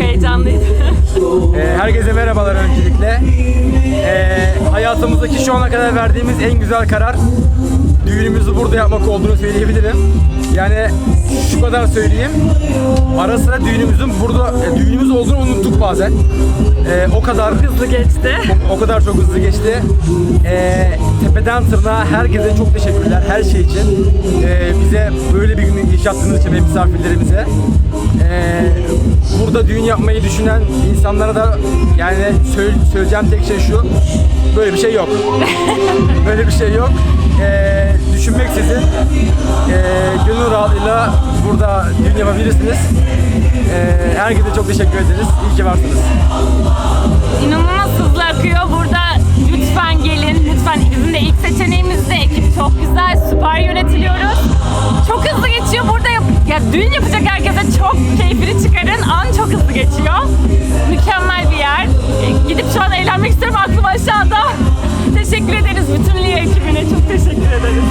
heyecanlıydı. Ee, herkese merhabalar öncelikle. Ee, hayatımızdaki şu ana kadar verdiğimiz en güzel karar düğünümüzü burada yapmak olduğunu söyleyebilirim. Yani şu kadar söyleyeyim. Ara sıra düğünümüzün burada e, düğünümüz olduğunu unuttuk bazen. Ee, o kadar Hızlı geçti. o kadar çok hızlı geçti. Ee, tepeden tırnağa herkese çok teşekkürler her şey için. Ee, bize böyle bir günü yaşattığınız için ve misafirlerimize. Ee, burada düğün yapmayı düşünen insanlara da yani söyle- söyleyeceğim tek şey şu. Böyle bir şey yok. böyle bir şey yok. Ee, düşünmeksizin ee, gönül rahatlığıyla burada düğün yapabilirsiniz. Ee, herkese çok teşekkür ederiz. İyi ki varsınız. İnanılmaz hızlı akıyor. Burada lütfen gelin. Lütfen bizim de ilk seçeneğimizde ekip çok güzel, süper yönetiliyoruz. Çok hızlı geçiyor. Burada yap- ya düğün yapacak herkese Teşekkür ederiz bütün Lia ekibine. Çok teşekkür ederiz.